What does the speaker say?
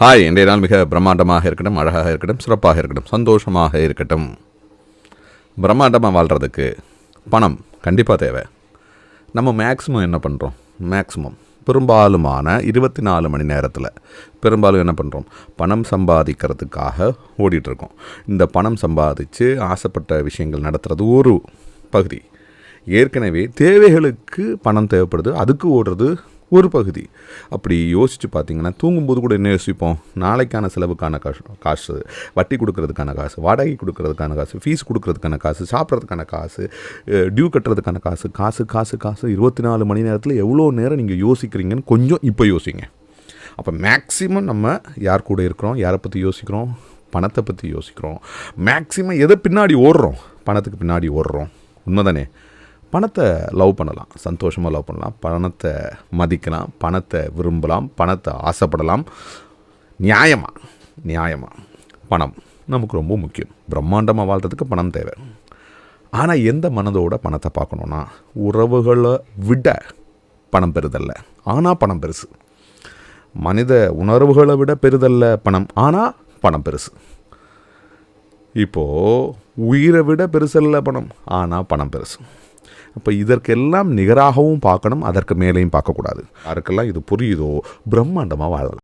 Hi இன்றைய நாள் மிக பிரம்மாண்டமாக இருக்கட்டும் அழகாக இருக்கட்டும் சிறப்பாக இருக்கட்டும் சந்தோஷமாக இருக்கட்டும். பிரம்மாண்டமாக வாழ்கிறதுக்கு பணம் கண்டிப்பாக தேவை. நம்ம மேக்ஸிமம் என்ன பண்ணுறோம் மேக்ஸிமம் பெரும்பாலுமான இருபத்தி நாலு மணி நேரத்தில் பெரும்பாலும் என்ன பண்ணுறோம் பணம் சம்பாதிக்கிறதுக்காக ஓடிட்டுருக்கோம். இந்த பணம் சம்பாதிச்சு ஆசைப்பட்ட விஷயங்கள் நடத்துகிறது ஒரு பகுதி. ஏற்கனவே தேவைகளுக்கு பணம் தேவைப்படுது அதுக்கு ஓடுறது ஒரு பகுதி. அப்படி யோசித்து பார்த்தீங்கன்னா தூங்கும்போது கூட என்ன யோசிப்போம்? நாளைக்கான செலவுக்கான காசு காசு வட்டி கொடுக்கறதுக்கான காசு வாடகை கொடுக்கறதுக்கான காசு ஃபீஸ் கொடுக்கறதுக்கான காசு சாப்பிட்றதுக்கான காசு டியூ கட்டுறதுக்கான காசு காசு காசு காசு இருபத்தி நாலு மணி நேரத்தில் எவ்வளோ நேரம் நீங்கள் யோசிக்கிறீங்கன்னு கொஞ்சம் இப்போ யோசிங்க. அப்போ மேக்ஸிமம் நம்ம யார் கூட இருக்கிறோம்? யாரை பற்றி யோசிக்கிறோம்? பணத்தை பற்றி யோசிக்கிறோம். மேக்ஸிமம் எதை பின்னாடி ஓடுறோம்? பணத்துக்கு பின்னாடி ஓடுறோம். உண்மைதானே? பணத்தை லவ் பண்ணலாம் சந்தோஷமாக லவ் பண்ணலாம் பணத்தை மதிக்கலாம் பணத்தை விரும்பலாம் பணத்தை ஆசைப்படலாம். நியாயமாக நியாயமாக பணம் நமக்கு ரொம்ப முக்கியம். பிரம்மாண்டமாக வாழ்கிறதுக்கு பணம் தேவை. ஆனால் எந்த மனதோட பணத்தை பார்க்கணுன்னா உறவுகளை விட பணம் பெறுதல்ல. ஆனால் பணம் பெருசு. மனித உணர்வுகளை விட பெறுதல்ல பணம். ஆனால் பணம் பெருசு. இப்போது உயிரை விட பெருசல்ல பணம். ஆனால் பணம் பெருசு. அப்போ இதற்கெல்லாம் நிகராகவும் பார்க்கணும் அதற்கு மேலேயும் பார்க்கக்கூடாது. யாருக்கெல்லாம் இது புரியுதோ பிரம்மாண்டமாக வாழலாம்.